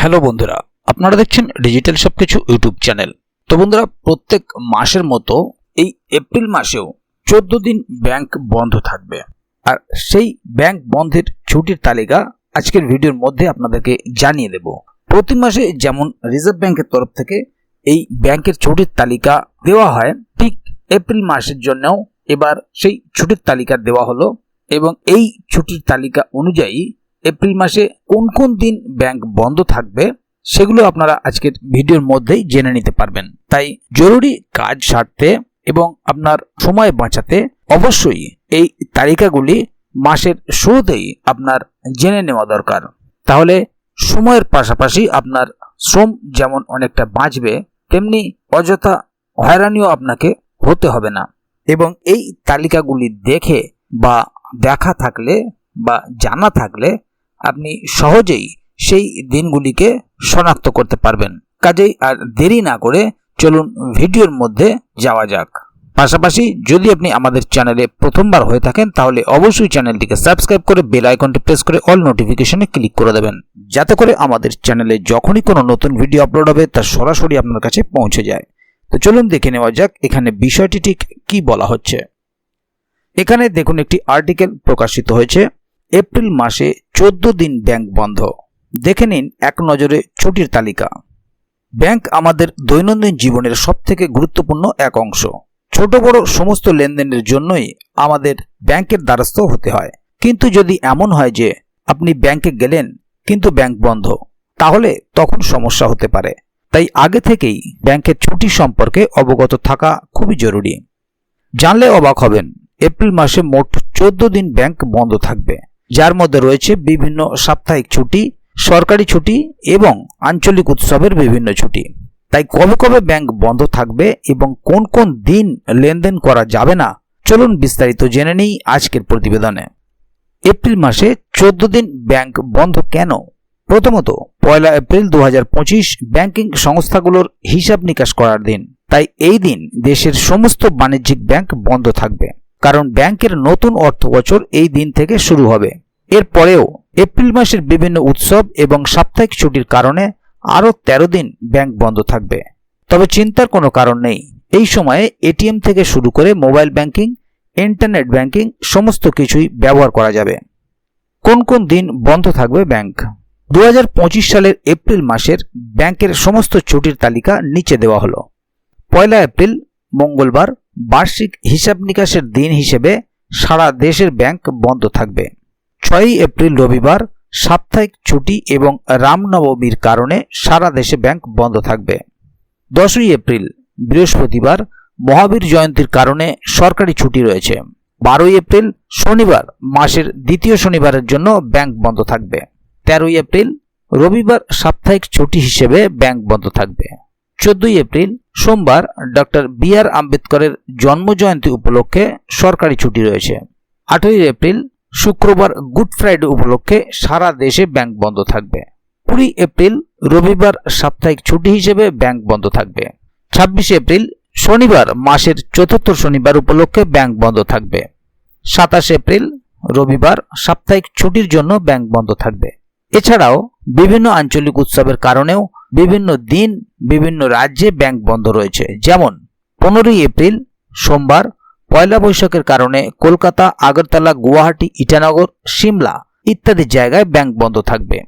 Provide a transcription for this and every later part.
Hello বন্ধুরা, আপনারা দেখছেন ডিজিটাল সবকিছু ইউটিউব চ্যানেল। তো বন্ধুরা, প্রত্যেক মাসের মতো এই এপ্রিল মাসেও চোদ্দ দিন ব্যাংক বন্ধ থাকবে। আর সেই ব্যাংক বন্ধের ছুটির তালিকা আজকের ভিডিওর মধ্যে আপনাদেরকে জানিয়ে দেব। প্রতি মাসে যেমন রিজার্ভ ব্যাংকের তরফ থেকে এই ব্যাংকের ছুটির তালিকা দেওয়া হয়, ঠিক এপ্রিল মাসের জন্যও এবার সেই ছুটির তালিকা দেওয়া হলো এবং এই ছুটির তালিকা অনুযায়ী এপ্রিল মাসে কোন কোন দিন ব্যাংক বন্ধ থাকবে, সেগুলো আপনারা আজকের ভিডিওর মধ্যেই জেনে নিতে পারবেন। তাই জরুরি কাজ সারতে এবং আপনার সময় বাঁচাতে অবশ্যই এই তালিকাগুলি মাসের শুরুতেই আপনার জেনে নেওয়া দরকার। তাহলে সময়ের পাশাপাশি আপনার শ্রম যেমন অনেকটা বাঁচবে, তেমনি অযথা হয়রানিও আপনাকে হতে হবে না। এবং এই তালিকাগুলি দেখে বা দেখা থাকলে বা জানা থাকলে আপনি সহজেই সেই দিনগুলিকে শনাক্ত করতে পারবেন। কাজেই আর দেরি না করে চলুন ভিডিওর মধ্যে যাওয়া যাক। পাশাপাশি যদি আপনি আমাদের চ্যানেলে প্রথমবার হয়ে থাকেন, তাহলে অবশ্যই চ্যানেলটিকে সাবস্ক্রাইব করে বেল আইকনটি প্রেস করে অল নোটিফিকেশনে ক্লিক করে দেবেন। যাতে করে আমাদের চ্যানেলে যখনই কোনো নতুন ভিডিও আপলোড হবে, তা সরাসরি আপনার কাছে পৌঁছে যায়। তো চলুন দেখে নেওয়া যাক, এখানে বিষয়টি ঠিক কি বলা হচ্ছে। এখানে দেখুন, একটি আর্টিকেল প্রকাশিত হয়েছে। এপ্রিল মাসে চোদ্দ দিন ব্যাংক বন্ধ। দেখে নিন এক নজরে ছুটির তালিকা। ব্যাংক আমাদের দৈনন্দিন জীবনের সবথেকে গুরুত্বপূর্ণ এক অংশ। ছোট বড় সমস্ত লেনদেনের জন্যই আমাদের ব্যাংকের দ্বারস্থ হতে হয়। কিন্তু যদি এমন হয় যে আপনি ব্যাংকে গেলেন কিন্তু ব্যাংক বন্ধ, তাহলে তখন সমস্যা হতে পারে। তাই আগে থেকেই ব্যাংকের ছুটি সম্পর্কে অবগত থাকা খুবই জরুরি। জানলে অবাক হবেন, এপ্রিল মাসে মোট চোদ্দ দিন ব্যাংক বন্ধ থাকবে। যার মধ্যে রয়েছে বিভিন্ন সাপ্তাহিক ছুটি, সরকারি ছুটি এবং আঞ্চলিক উৎসবের বিভিন্ন ছুটি। তাই কবে কবে ব্যাংক বন্ধ থাকবে এবং কোন কোন দিন লেনদেন করা যাবে না, চলুন বিস্তারিত জেনে নিই আজকের প্রতিবেদনে। এপ্রিল মাসে চোদ্দ দিন ব্যাংক বন্ধ কেন? প্রথমত, পয়লা এপ্রিল দু হাজার পঁচিশ ব্যাংকিং সংস্থাগুলোর হিসাব নিকাশ করার দিন। তাই এই দিন দেশের সমস্ত বাণিজ্যিক ব্যাংক বন্ধ থাকবে। কারণ ব্যাংকের নতুন অর্থ বছর এই দিন থেকে শুরু হবে। এরপরেও এপ্রিল মাসের বিভিন্ন উৎসব এবং সাপ্তাহিক ছুটির কারণে আরও ১৩ দিন ব্যাংক বন্ধ থাকবে। তবে চিন্তার কোনো কারণ নেই। এই সময়ে এটিএম থেকে শুরু করে মোবাইল ব্যাংকিং, ইন্টারনেট ব্যাংকিং সমস্ত কিছুই ব্যবহার করা যাবে। কোন কোন দিন বন্ধ থাকবে ব্যাংক? দু হাজার পঁচিশ সালের এপ্রিল মাসের ব্যাংকের সমস্ত ছুটির তালিকা নিচে দেওয়া হলো। পয়লা এপ্রিল, মঙ্গলবার, বার্ষিক হিসাব নিকাশের দিন হিসেবে সারা দেশের ব্যাংক বন্ধ থাকবে। ছয়ই এপ্রিল রবিবার সাপ্তাহিক ছুটি এবং রামনবমীর কারণে সারা দেশে ব্যাংক বন্ধ থাকবে। দশই এপ্রিল, বৃহস্পতিবার মহাবীর জয়ন্তীর কারণে সরকারি ছুটি রয়েছে। বারোই এপ্রিল, শনিবার মাসের দ্বিতীয় শনিবারের জন্য ব্যাংক বন্ধ থাকবে। তেরোই এপ্রিল, রবিবার সাপ্তাহিক ছুটি হিসেবে ব্যাংক বন্ধ থাকবে। চোদ্দই এপ্রিল, সোমবার ডক্টর বি আর আম্বেদকরের জন্মজয়ন্তী উপলক্ষে সরকারি ছুটি রয়েছে। আঠেরোই এপ্রিল শুক্রবার গুড ফ্রাইডে উপলক্ষে সারা দেশে ব্যাংক বন্ধ থাকবে। কুড়ি এপ্রিল, রবিবার সাপ্তাহিক ছুটি হিসেবে ব্যাংক বন্ধ থাকবে। ছাব্বিশে এপ্রিল, শনিবার মাসের চতুর্থ শনিবার উপলক্ষে ব্যাংক বন্ধ থাকবে। সাতাশে এপ্রিল, রবিবার সাপ্তাহিক ছুটির জন্য ব্যাংক বন্ধ থাকবে। এছাড়াও বিভিন্ন আঞ্চলিক উৎসবের কারণেও বিভিন্ন দিন বিভিন্ন রাজ্যে ব্যাংক বন্ধ রয়েছে। যেমন পনেরোই এপ্রিল, সোমবার পয়লা বৈশাখের কারণে কলকাতা, আগরতলা, গুয়াহাটি, ইটানগর, সিমলা ইত্যাদি জায়গায় ব্যাংক বন্ধ থাকবে।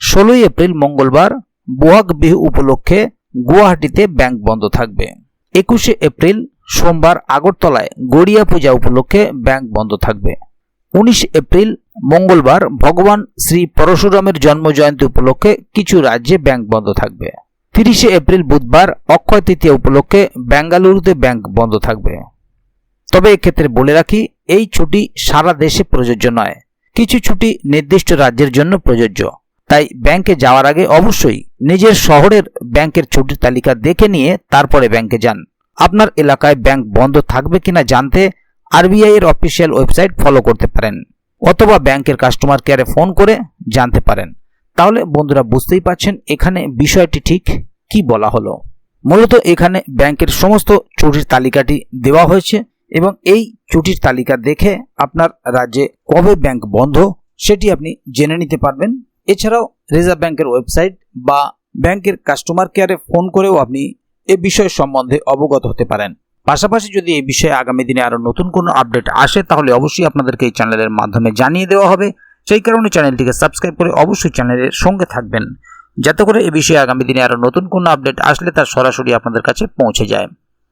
ষোলোই এপ্রিল মঙ্গলবার বোয়াক বিহু উপলক্ষে গুয়াহাটিতে ব্যাংক বন্ধ থাকবে। একুশে এপ্রিল সোমবার আগরতলায় গড়িয়া পূজা উপলক্ষে ব্যাংক বন্ধ থাকবে। উনিশ এপ্রিল মঙ্গলবার ভগবান শ্রী পরশুরামের জন্মজয়ন্তী উপলক্ষে কিছু রাজ্যে ব্যাংক বন্ধ থাকবে। তিরিশে এপ্রিল বুধবার অক্ষয় তৃতীয়া উপলক্ষে বেঙ্গালুরুতে ব্যাংক বন্ধ থাকবে। তবে এক্ষেত্রে বলে রাখি, এই ছুটি সারা দেশে প্রযোজ্য নয়। কিছু ছুটি নির্দিষ্ট রাজ্যের জন্য প্রযোজ্য। তাই ব্যাংকে যাওয়ার আগে অবশ্যই নিজের শহরের ব্যাংকের ছুটির তালিকা দেখে নিয়ে তারপরে ব্যাংকে যান। আপনার এলাকায় ব্যাংক বন্ধ থাকবে কিনা জানতে আরবিআই এর অফিসিয়াল ওয়েবসাইট ফলো করতে পারেন অথবা ব্যাংকের কাস্টমার কেয়ারে ফোন করে জানতে পারেন। তাহলে বন্ধুরা বুঝতেই পাচ্ছেন এখানে বিষয়টি ঠিক কি বলা হলো। মূলত এখানে ব্যাংকের সমস্ত ছুটির তালিকাটি দেওয়া হয়েছে। এবং এই ছুটির তালিকা দেখে আপনার রাজ্যে কবে ব্যাংক বন্ধ, সেটি আপনি জেনে নিতে পারবেন। এছাড়াও রিজার্ভ ব্যাংকের ওয়েবসাইট বা ব্যাংকের কাস্টমার কেয়ারে ফোন করেও আপনি এ বিষয় সম্বন্ধে অবগত হতে পারেন। পাশাপাশি যদি এই বিষয়ে আগামী দিনে আরও নতুন কোনো আপডেট আসে, তাহলে অবশ্যই আপনাদেরকে এই চ্যানেলের মাধ্যমে জানিয়ে দেওয়া হবে। সেই কারণে চ্যানেলটিকে সাবস্ক্রাইব করে অবশ্যই চ্যানেলের সঙ্গে থাকবেন, যাতে করে এ বিষয়ে আগামী দিনে আরও নতুন কোনো আপডেট আসলে তার সরাসরি আপনাদের কাছে পৌঁছে যায়।